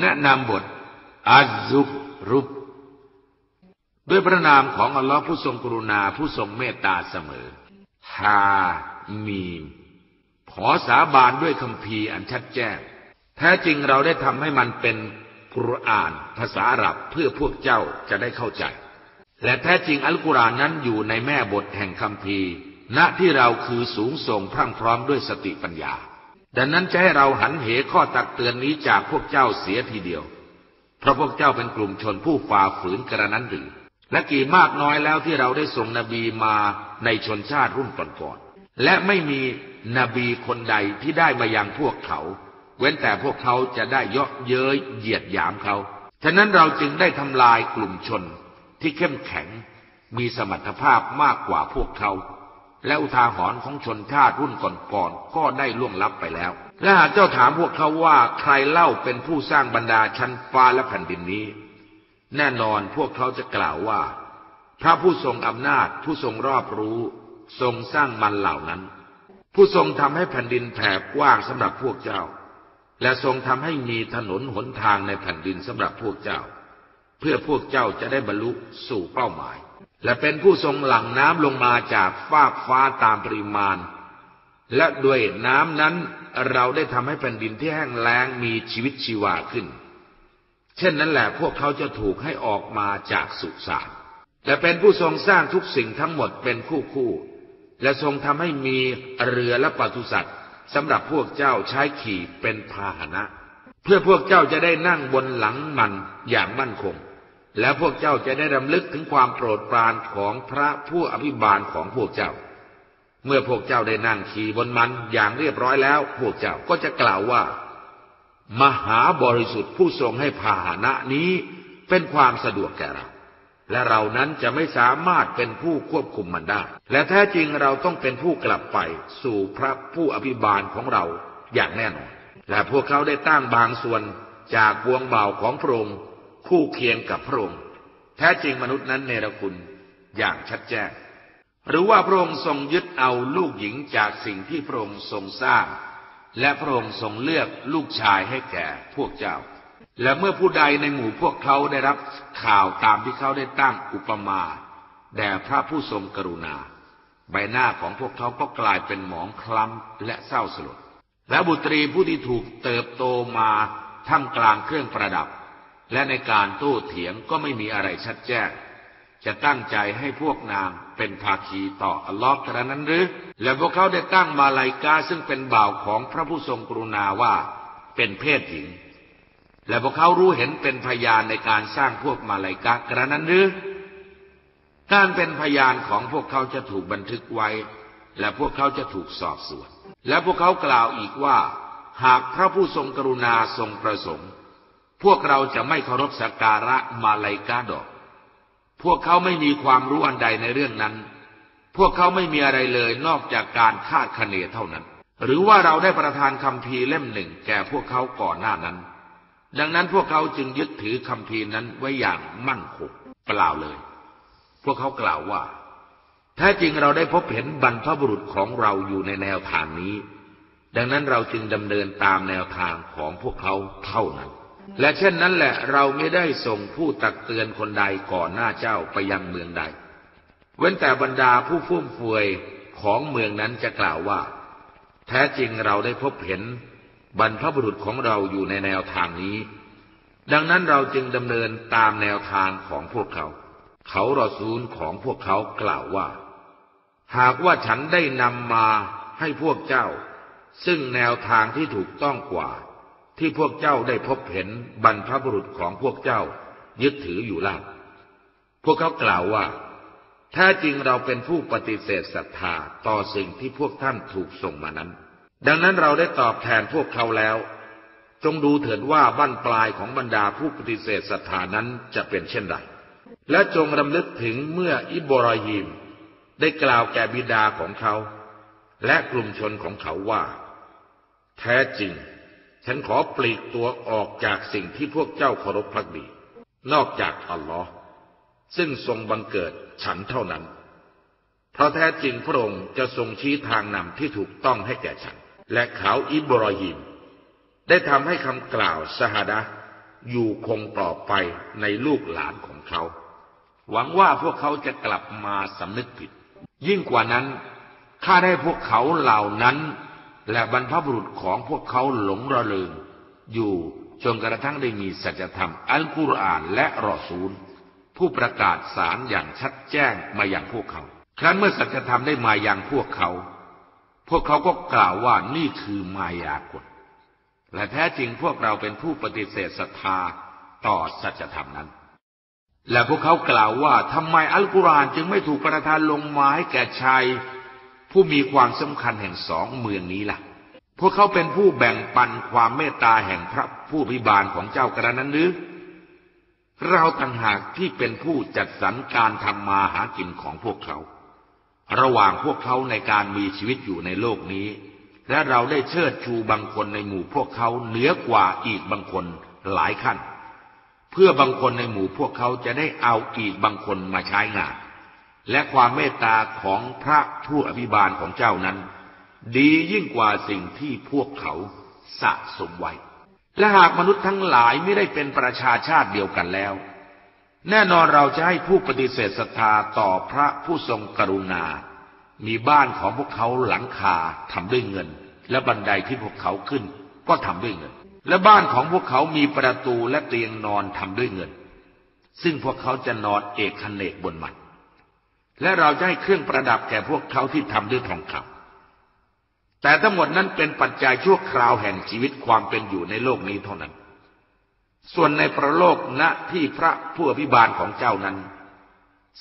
แนะนำบทอัซซุบรุบด้วยพระนามของอัลลอฮ์ผู้ทรงกรุณาผู้ทรงเมตตาเสมอ ฮามีม ขอสาบานด้วยคำพีอันชัดแจ้ง แท้จริงเราได้ทำให้มันเป็นกุรอาน ภาษาอาหรับเพื่อพวกเจ้าจะได้เข้าใจ และแท้จริงอัลกุรอานนั้นอยู่ในแม่บทแห่งคำพีณที่เราคือสูงส่งพรั่งพร้อมด้วยสติปัญญา ดังนั้นจะให้เราหันเหข้อตักเตือนนี้จากพวกเจ้าเสียทีเดียว เพราะพวกเจ้าเป็นกลุ่มชนผู้ฝ่าฝืนกระนั้นหรือ และกี่มากน้อยแล้วที่เราได้ส่งนบีมาในชนชาติรุ่นก่อนๆ และไม่มีนบีคนใดที่ได้มายังพวกเขา เว้นแต่พวกเขาจะได้เยาะเย้ยเหยียดหยามเขา ฉะนั้นเราจึงได้ทำลายกลุ่มชนที่เข้มแข็ง มีสมรรถภาพมากกว่าพวกเขา และอุทาหรณ์ของชนชาติรุ่นก่อนๆก็ได้ล่วงลับไปแล้ว และหากเจ้าถามพวกเขาว่าใครเล่าเป็นผู้สร้างบรรดาชั้นฟ้าและแผ่นดินนี้ แน่นอนพวกเขาจะกล่าวว่า พระผู้ทรงอำนาจผู้ทรงรอบรู้ ทรงสร้างมันเหล่านั้น ผู้ทรงทำให้แผ่นดินแผ่กว้างสำหรับพวกเจ้า และทรงทำให้มีถนนหนทางในแผ่นดินสำหรับพวกเจ้า เพื่อพวกเจ้าจะได้บรรลุสู่เป้าหมาย และเป็นผู้ทรงหลั่งน้ำลงมาจากฟากฟ้าตามปริมาณ และด้วยน้ำนั้นเราได้ทำให้แผ่นดินที่แห้งแล้งมีชีวิตชีวาขึ้น เช่นนั้นแหละพวกเขาจะถูกให้ออกมาจากสุสานและเป็นผู้ทรงสร้างทุกสิ่งทั้งหมดเป็นคู่คู่ และทรงทำให้มีเรือและปศุสัตว์สำหรับพวกเจ้าใช้ขี่เป็นพาหนะ เพื่อพวกเจ้าจะได้นั่งบนหลังมันอย่างมั่นคง และพวกเจ้าจะได้รำลึกถึงความโปรดปรานของพระผู้อภิบาลของพวกเจ้า เมื่อพวกเจ้าได้นั่งขี่บนมันอย่างเรียบร้อยแล้ว พวกเจ้าก็จะกล่าวว่า มหาบริสุทธิ์ผู้ทรงให้พาหนะนี้เป็นความสะดวกแก่เรา และเรานั้นจะไม่สามารถเป็นผู้ควบคุมมันได้ และแท้จริงเราต้องเป็นผู้กลับไปสู่พระผู้อภิบาลของเราอย่างแน่นอน และพวกเขาได้ตั้งบางส่วนจากวงเบาของพระองค์ คู่เคียงกับพระองค์ แท้จริงมนุษย์นั้นเนรคุณอย่างชัดแจ้ง หรือว่าพระองค์ทรงยึดเอาลูกหญิงจากสิ่งที่พระองค์ทรงสร้าง และพระองค์ทรงเลือกลูกชายให้แก่พวกเจ้า และเมื่อผู้ใดในหมู่พวกเขาได้รับข่าวตามที่เขาได้ตั้งอุปมาแด่พระผู้ทรงกรุณา ใบหน้าของพวกเขาก็กลายเป็นหมองคล้ำและเศร้าสลดและบุตรีผู้ที่ถูกเติบโตมาท่ามกลางเครื่องประดับ และในการโต้เถียงก็ไม่มีอะไรชัดแจ้ง จะตั้งใจให้พวกนางเป็นภาคีต่ออัลลอฮ์กระนั้นหรือ และพวกเขาได้ตั้งมาลายกาซึ่งเป็นบ่าวของพระผู้ทรงกรุณาว่าเป็นเพศหญิง และพวกเขารู้เห็นเป็นพยานในการสร้างพวกมาลายกากระนั้นหรือ การเป็นพยานของพวกเขาจะถูกบันทึกไว้ และพวกเขาจะถูกสอบสวน และพวกเขากล่าวอีกว่า หากพระผู้ทรงกรุณาทรงประสงค์ พวกเราจะไม่เคารพสักการะมาลายกาดอก พวกเขาไม่มีความรู้อันใดในเรื่องนั้น พวกเขาไม่มีอะไรเลยนอกจากการคาดคะเนเท่านั้น หรือว่าเราได้ประทานคำพีเล่มหนึ่งแก่พวกเขาก่อนหน้านั้น ดังนั้นพวกเขาจึงยึดถือคำพีนั้นไว้อย่างมั่นคงเปล่าเลย พวกเขากล่าวว่า แท้จริงเราได้พบเห็นบรรพบุรุษของเราอยู่ในแนวทางนี้ ดังนั้นเราจึงดำเนินตามแนวทางของพวกเขาเท่านั้น และเช่นนั้นแหละเราไม่ได้ส่งผู้ตักเตือนคนใดก่อนหน้าเจ้าไปยังเมืองใด เว้นแต่บรรดาผู้ฟุ่มเฟือยของเมืองนั้นจะกล่าวว่า แท้จริงเราได้พบเห็น บรรพบุรุษของเราอยู่ในแนวทางนี้ ดังนั้นเราจึงดำเนินตามแนวทางของพวกเขา เขารอซูลของพวกเขากล่าวว่า หากว่าฉันได้นำมาให้พวกเจ้า ซึ่งแนวทางที่ถูกต้องกว่า ที่พวกเจ้าได้พบเห็นบรรพบุรุษของพวกเจ้า ยึดถืออยู่ล่าพวกเขากล่าวว่าแท้จริงเราเป็นผู้ปฏิเสธศรัทธาต่อสิ่งที่พวกท่านถูกส่งมานั้น ดังนั้นเราได้ตอบแทนพวกเขาแล้ว จงดูเถิดว่าบั้นปลายของบรรดาผู้ปฏิเสธศรัทธานั้นจะเป็นเช่นไร และจงรำลึกถึงเมื่ออิบราฮิมได้กล่าวแก่บิดาของเขา และกลุ่มชนของเขาว่า แท้จริง ฉันขอปลีกตัวออกจากสิ่งที่พวกเจ้าเคารพพักดี นอกจากอัลลอฮ์ซึ่งทรงบังเกิดฉันเท่านั้น เพราะแท้จริงพระองค์จะทรงชี้ทางนำที่ถูกต้องให้แก่ฉัน และเขาอิบรอฮิม ได้ทำให้คำกล่าวสหดะอยู่คงต่อไปในลูกหลานของเขา หวังว่าพวกเขาจะกลับมาสำนึกผิด ยิ่งกว่านั้น ข้าได้พวกเขาเหล่านั้น และบรรพบุรุษของพวกเขาหลงระเริงอยู่จนกระทั่งได้มีสัจธรรม อัลกุรอานและรอซูล ผู้ประกาศสารอย่างชัดแจ้งมาอย่างพวกเขา ครั้นเมื่อสัจธรรมได้มาอย่างพวกเขา พวกเขาก็กล่าวว่านี่คือมายากลและแท้จริงพวกเราเป็นผู้ปฏิเสธศรัทธาต่อสัจธรรมนั้น และพวกเขากล่าวว่าทำไมอัลกุรอานจึงไม่ถูกประทานลงมาให้แก่ชาย ผู้มีความสำคัญแห่งสองเมืองนี้ล่ะ พวกเขาเป็นผู้แบ่งปันความเมตตาแห่งพระผู้พิบาลของเจ้ากระนั้นหรือ เราต่างหากที่เป็นผู้จัดสรรการทำมาหากินของพวกเขา ระหว่างพวกเขาในการมีชีวิตอยู่ในโลกนี้ และเราได้เชิดชูบางคนในหมู่พวกเขาเหนือกว่าอีกบางคนหลายขั้น เพื่อบางคนในหมู่พวกเขาจะได้เอาอีกบางคนมาใช้งาน และความเมตตาของพระผู้อภิบาลของเจ้านั้น ดียิ่งกว่าสิ่งที่พวกเขาสะสมไว้ และหากมนุษย์ทั้งหลายไม่ได้เป็นประชาชาติเดียวกันแล้ว แน่นอนเราจะให้ผู้ปฏิเสธศรัทธาต่อพระผู้ทรงกรุณา มีบ้านของพวกเขาหลังคาทำด้วยเงิน และบันไดที่พวกเขาขึ้นก็ทำด้วยเงิน และบ้านของพวกเขามีประตูและเตียงนอนทำด้วยเงิน ซึ่งพวกเขาจะนอนเอกคเนกบนมัน และเราจะให้เครื่องประดับแก่พวกเขาที่ทำด้วยทองคำแต่ทั้งหมดนั้นเป็นปัจจัยชั่วคราวแห่งชีวิตความเป็นอยู่ในโลกนี้เท่านั้น ส่วนในประโลกณที่พระผู้อภิบาลของเจ้านั้น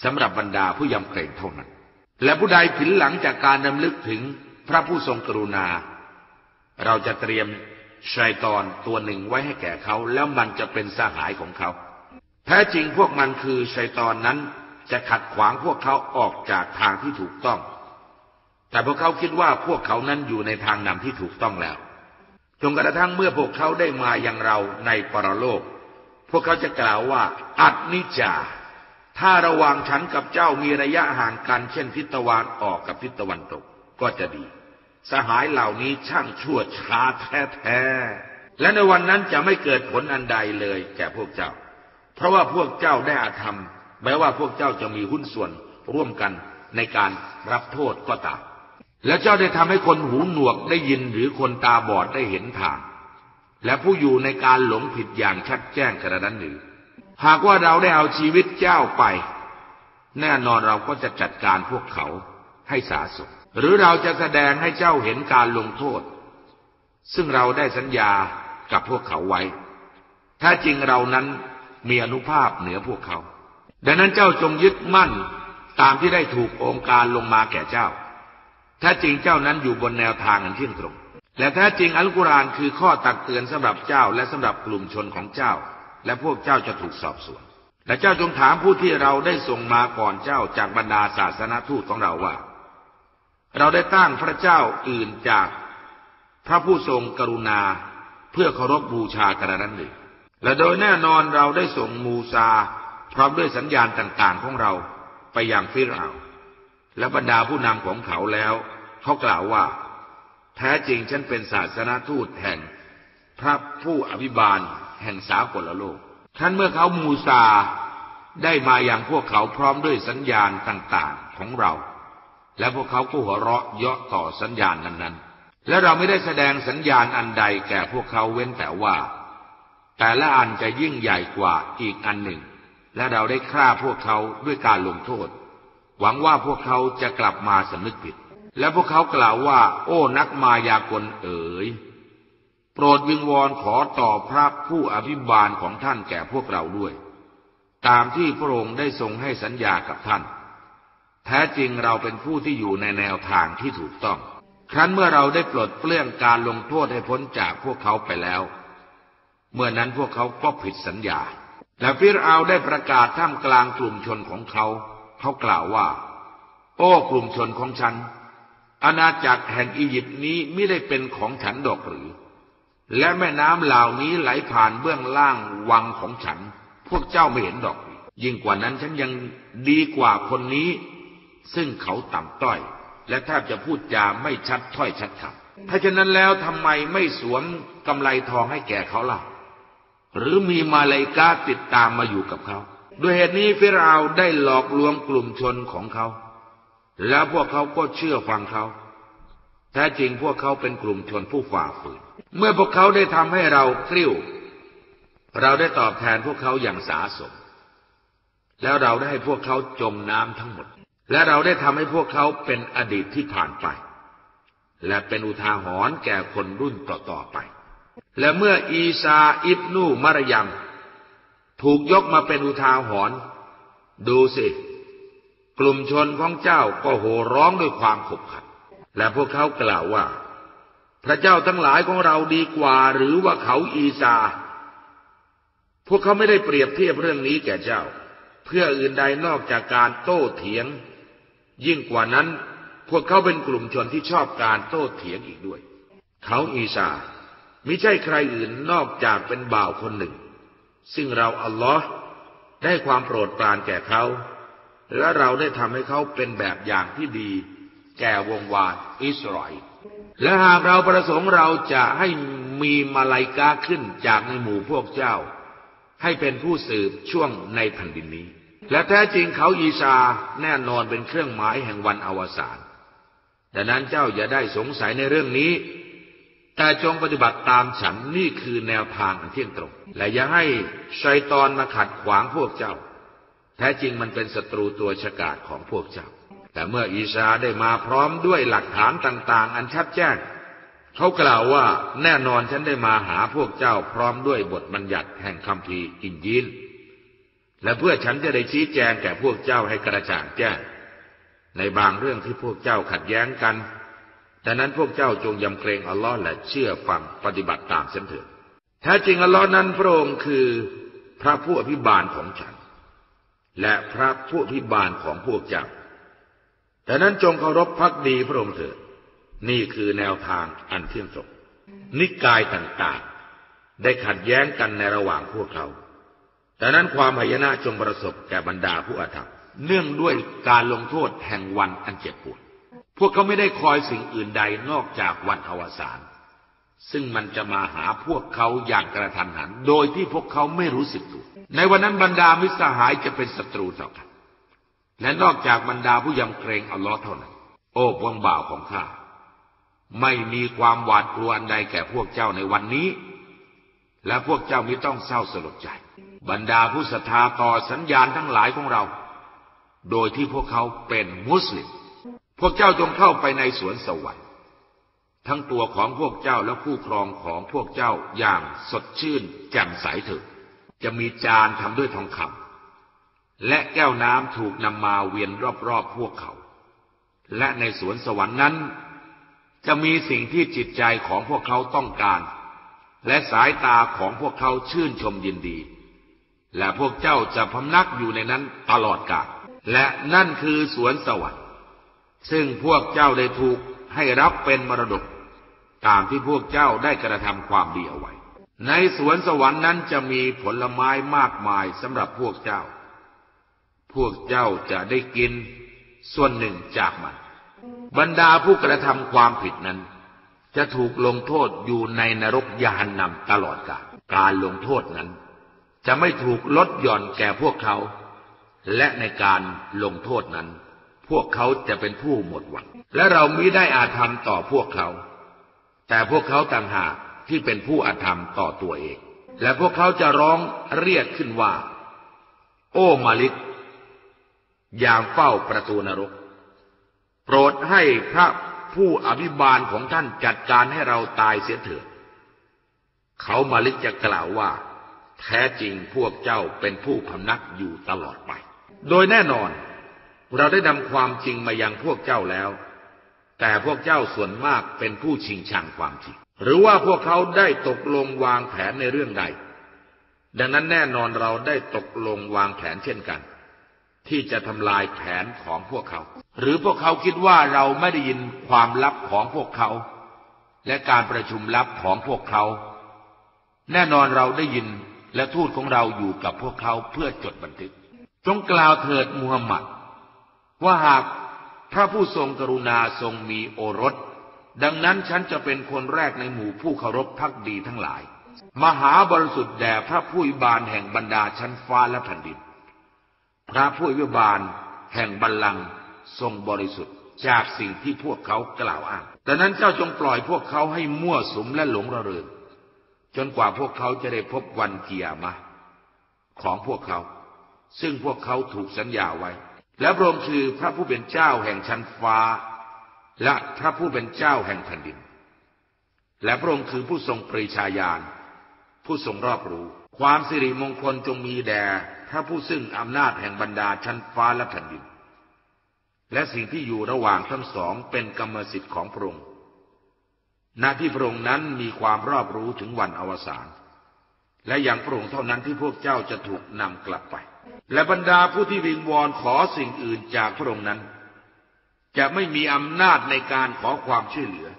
สำหรับบรรดาผู้ยำเกรงเท่านั้น และผู้ใดผินหลังจากการดำลึกถึงพระผู้ทรงกรุณา เราจะเตรียมชัยตอนตัวหนึ่งไว้ให้แก่เขา แล้วมันจะเป็นสหายของเขา แท้จริงพวกมันคือชัยตอนนั้น จะขัดขวางพวกเขาออกจากทางที่ถูกต้อง แต่พวกเขาคิดว่าพวกเขานั้นอยู่ในทางนำที่ถูกต้องแล้ว จนกระทั่งเมื่อพวกเขาได้มาอย่างเราในปรโลก พวกเขาจะกล่าวว่า อัตนิจา ถ้าระหว่างฉันกับเจ้ามีระยะห่างกัน เช่นทิศตะวันออกกับทิศตะวันตก ก็จะดี สหายเหล่านี้ช่างชั่วช้าแท้ๆ และในวันนั้นจะไม่เกิดผลอันใดเลยแก่พวกเจ้า เพราะว่าพวกเจ้าได้อาธรรม แม้ว่าพวกเจ้าจะมีหุ้นส่วนร่วมกันในการรับโทษก็ตาม และเจ้าได้ทำให้คนหูหนวกได้ยินหรือคนตาบอดได้เห็นทาง และผู้อยู่ในการหลงผิดอย่างชัดแจ้งกระนั้นหรือ หากว่าเราได้เอาชีวิตเจ้าไป แน่นอนเราก็จะจัดการพวกเขาให้สาสมหรือเราจะแสดงให้เจ้าเห็นการลงโทษ ซึ่งเราได้สัญญากับพวกเขาไว้ ถ้าจริงเรานั้นมีอนุภาพเหนือพวกเขา ดังนั้นเจ้าจงยึดมั่นตามที่ได้ถูกองค์การลงมาแก่เจ้า ถ้าจริงเจ้านั้นอยู่บนแนวทางอันเที่ยงตรง และแท้จริงอัลกุรอานคือข้อตักเตือนสำหรับเจ้าและสำหรับกลุ่มชนของเจ้า และพวกเจ้าจะถูกสอบสวน และเจ้าจงถามผู้ที่เราได้ส่งมาก่อนเจ้าจากบรรดาศาสนาทูตของเราว่า เราได้ตั้งพระเจ้าอื่นจากพระผู้ทรงกรุณาเพื่อเคารพบูชากระนั้นหรือและโดยแน่นอนเราได้ส่งมูซา พร้อมด้วยสัญญาณต่างๆของเราไปยังฟิรเอาและบรรดาผู้นำของเขาแล้ว เขากล่าวว่า แท้จริงฉันเป็นศาสนาทูตแห่ง พระผู้อภิบาลแห่งสากลโลกท่านเมื่อเขามูซาได้มาอย่างพวกเขาพร้อมด้วยสัญญาณต่างๆของเรา และพวกเขาก็หัวเราะเยาะต่อสัญญาณนั้นๆ และเราไม่ได้แสดงสัญญาณอันใดแก่พวกเขาเว้นแต่ว่า แต่ละอันจะยิ่งใหญ่กว่าอีกอันหนึ่ง และเราได้ฆ่าพวกเขาด้วยการลงโทษ หวังว่าพวกเขาจะกลับมาสำนึกผิด และพวกเขากล่าวว่า โอ้นักมายากลเอ๋ย โปรดวิงวอนขอต่อพระผู้อภิบาลของท่านแก่พวกเราด้วย ตามที่พระองค์ได้ทรงให้สัญญากับท่าน แท้จริงเราเป็นผู้ที่อยู่ในแนวทางที่ถูกต้อง ครั้นเมื่อเราได้ปลดเปลื้องการลงโทษให้พ้นจากพวกเขาไปแล้ว เมื่อนั้นพวกเขาก็ผิดสัญญา และฟิรเอาได้ประกาศท่ามกลางกลุ่มชนของเขา เขากล่าวว่า โอ้กลุ่มชนของฉัน อาณาจักรแห่งอียิปต์นี้ไม่ได้เป็นของฉันดอกหรือ และแม่น้ำเหล่านี้ไหลผ่านเบื้องล่างวังของฉัน พวกเจ้าไม่เห็นดอก ยิ่งกว่านั้นฉันยังดีกว่าคนนี้ ซึ่งเขาต่ำต้อย และแทบจะพูดจาไม่ชัดถ้อยชัดคำถ้าฉะนั้นแล้วทำไมไม่สวมกำไลทองให้แก่เขาล่ะ หรือมีมาเลายกาติดตามมาอยู่กับเขา ด้วยเหตุนี้ฟิรเอาได้หลอกลวงกลุ่มชนของเขา แล้วพวกเขาก็เชื่อฟังเขา แท้จริงพวกเขาเป็นกลุ่มชนผู้ฝ่าฝืน เมื่อพวกเขาได้ทำให้เรากริ้ว เราได้ตอบแทนพวกเขาอย่างสาสม แล้วเราได้ให้พวกเขาจมน้ำทั้งหมด และเราได้ทำให้พวกเขาเป็นอดีตที่ผ่านไป และเป็นอุทาหรณ์แก่คนรุ่นต่อๆไป และเมื่ออีซาอิบนูมารยัม ถูกยกมาเป็นอุทาหรณ์ดูสิ กลุ่มชนของเจ้าก็โห่ร้องด้วยความขบขัน และพวกเขากล่าวว่า พระเจ้าทั้งหลายของเราดีกว่า หรือว่าเขาอีซา พวกเขาไม่ได้เปรียบเทียบเรื่องนี้แก่เจ้า เพื่ออื่นใดนอกจากการโต้เถียง ยิ่งกว่านั้น พวกเขาเป็นกลุ่มชนที่ชอบการโต้เถียงอีกด้วย เขาอีซา มิใช่ใครอื่นนอกจากเป็นบ่าวคนหนึ่ง ซึ่งเราอัลลอฮ์ได้ความโปรดปรานแก่เขา และเราได้ทำให้เขาเป็นแบบอย่างที่ดี แก่วงวานอิสราเอลและหากเราประสงค์เราจะให้มีมาลายกาขึ้นจากในหมู่พวกเจ้า ให้เป็นผู้สืบช่วงในแผ่นดินนี้ และแท้จริงเขาอีชาแน่นอนเป็นเครื่องหมายแห่งวันอวสานดังนั้นเจ้าอย่าได้สงสัยในเรื่องนี้ แต่จงปฏิบัติตามฉันนี่คือแนวทางอันเที่ยงตรง และอย่าให้ชัยตอนมาขัดขวางพวกเจ้า แท้จริงมันเป็นศัตรูตัวฉกาจของพวกเจ้า แต่เมื่ออีชาได้มาพร้อมด้วยหลักฐานต่างๆ อันชัดแจ้ง เขากล่าวว่าแน่นอนฉันได้มาหาพวกเจ้าพร้อมด้วยบทบัญญัติแห่งคำพีอินยีนและเพื่อฉันจะได้ชี้แจงแก่พวกเจ้าให้กระจ่างแจ้งในบางเรื่องที่พวกเจ้าขัดแย้งกัน ดังนั้นพวกเจ้าจงยำเกรงอัลลอฮ์และเชื่อฟังปฏิบัติตามเส้นเถิดแท้จริงอัลลอฮ์นั้นพระองค์คือพระผู้อภิบาลของฉัน และพระผู้อภิบาลของพวกเจ้าดังนั้นจงเคารพพักดีพระองค์เถิด นี่คือแนวทางอันเที่ยงตรงนิกายต่างๆ ได้ขัดแย้งกันในระหว่างพวกเขาดังนั้นความหายนะจงประสบแก่บรรดาผู้อาธรรมเนื่องด้วยการลงโทษแห่งวันอันเจ็บปวด พวกเขาไม่ได้คอยสิ่งอื่นใดนอกจากวันอวสานซึ่งมันจะมาหาพวกเขาอย่างกระทันหัน โดยที่พวกเขาไม่รู้สึกตัว ในวันนั้นบรรดามิสหายจะเป็นศัตรูต่อกัน และนอกจากบรรดาผู้ยำเกรงอัลลอฮ์เท่านั้น โอ้พวงบ่าวของข้า ไม่มีความหวาดกลัวอันใดแก่พวกเจ้าในวันนี้ และพวกเจ้าไม่ต้องเศร้าสลดใจ บรรดาผู้ศรัทธาต่อสัญญาณทั้งหลายของเรา โดยที่พวกเขาเป็นมุสลิม พวกเจ้าจงเข้าไปในสวนสวรรค์ ทั้งตัวของพวกเจ้าและคู่ครองของพวกเจ้าอย่างสดชื่นแจ่มใสเถิดจะมีจานทำด้วยทองคำและแก้วน้ำถูกนำมาเวียนรอบๆพวกเขา และในสวนสวรรค์นั้น จะมีสิ่งที่จิตใจของพวกเขาต้องการ และสายตาของพวกเขาชื่นชมยินดี และพวกเจ้าจะพำนักอยู่ในนั้นตลอดกาลและนั่นคือสวนสวรรค์ ซึ่งพวกเจ้าได้ถูกให้รับเป็นมรดก ตามที่พวกเจ้าได้กระทำความดีเอาไว้ ในสวนสวรรค์นั้นจะมีผลไม้มากมายสำหรับพวกเจ้า พวกเจ้าจะได้กินส่วนหนึ่งจากมัน บรรดาผู้กระทำความผิดนั้น จะถูกลงโทษอยู่ในนรกยานนำตลอดกาลการลงโทษนั้น จะไม่ถูกลดหย่อนแก่พวกเขา และในการลงโทษนั้น พวกเขาจะเป็นผู้หมดหวัง และเรามิได้อาธรรมต่อพวกเขา แต่พวกเขาต่างหากที่เป็นผู้อาธรรมต่อตัวเอง และพวกเขาจะร้องเรียกขึ้นว่า โอ้มาลิกอย่างเฝ้าประตูนรก โปรดให้พระผู้อภิบาลของท่านจัดการให้เราตายเสียเถิด เขามาลิกจะกล่าวว่า แท้จริงพวกเจ้าเป็นผู้พำนักอยู่ตลอดไป โดยแน่นอน เราได้นำความจริงมายังพวกเจ้าแล้ว แต่พวกเจ้าส่วนมากเป็นผู้ชิงชังความจริง หรือว่าพวกเขาได้ตกลงวางแผนในเรื่องใด ดังนั้นแน่นอนเราได้ตกลงวางแผนเช่นกัน ที่จะทำลายแผนของพวกเขา หรือพวกเขาคิดว่าเราไม่ได้ยินความลับของพวกเขา และการประชุมลับของพวกเขา แน่นอนเราได้ยินและทูตของเราอยู่กับพวกเขาเพื่อจดบันทึก จงกล่าวเถิดมูฮัมหมัด ว่าหากพระผู้ทรงกรุณาทรงมีโอรส ดังนั้นฉันจะเป็นคนแรกในหมู่ผู้เคารพพักดีทั้งหลาย มหาบริสุทธิ์แด่พระผู้วิบาลแห่งบรรดาชั้นฟ้าและแผ่นดิน พระผู้วิบาลแห่งบัลลังก์ทรงบริสุทธิ์จากสิ่งที่พวกเขากล่าวอ้างดังนั้นเจ้าจงปล่อยพวกเขาให้มั่วสุมและหลงระเริงจนกว่าพวกเขาจะได้พบวันเกียรมาของพวกเขา ซึ่งพวกเขาถูกสัญญาไว้ และพระองค์คือพระผู้เป็นเจ้าแห่งชั้นฟ้า และพระผู้เป็นเจ้าแห่งแผ่นดิน และพระองค์คือผู้ทรงปรีชาญาณผู้ทรงรอบรู้ ความสิริมงคลจงมีแด่พระผู้ซึ่งอำนาจแห่งบรรดาชั้นฟ้าและแผ่นดิน และสิ่งที่อยู่ระหว่างทั้งสองเป็นกรรมสิทธิ์ของพระองค์หน้าที่พระองค์นั้นมีความรอบรู้ถึงวันอวสานและอย่างพระองค์เท่านั้นที่พวกเจ้าจะถูกนำกลับไป และบรรดาผู้ที่วิงวอนขอสิ่งอื่นจากพระองค์นั้น จะไม่มีอำนาจในการขอความช่วยเหลือ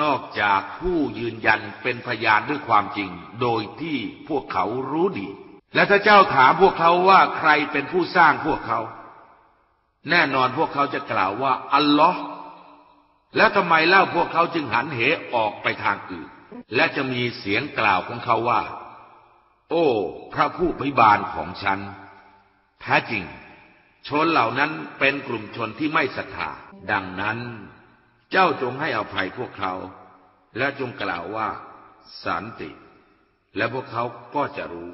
นอกจากผู้ยืนยันเป็นพยานด้วยความจริง โดยที่พวกเขารู้ดี และถ้าเจ้าถามพวกเขาว่าใครเป็นผู้สร้างพวกเขา แน่นอนพวกเขาจะกล่าวว่า อัลลอฮ์แล้วทำไมเล่าพวกเขาจึงหันเหออกไปทางอื่น และจะมีเสียงกล่าวของเขาว่า โอ้ พระผู้พิบาลของฉัน แท้จริง ชนเหล่านั้นเป็นกลุ่มชนที่ไม่ศรัทธา ดังนั้น เจ้าจงให้อภัยพวกเขา และจงกล่าวว่า สันติ และพวกเขาก็จะรู้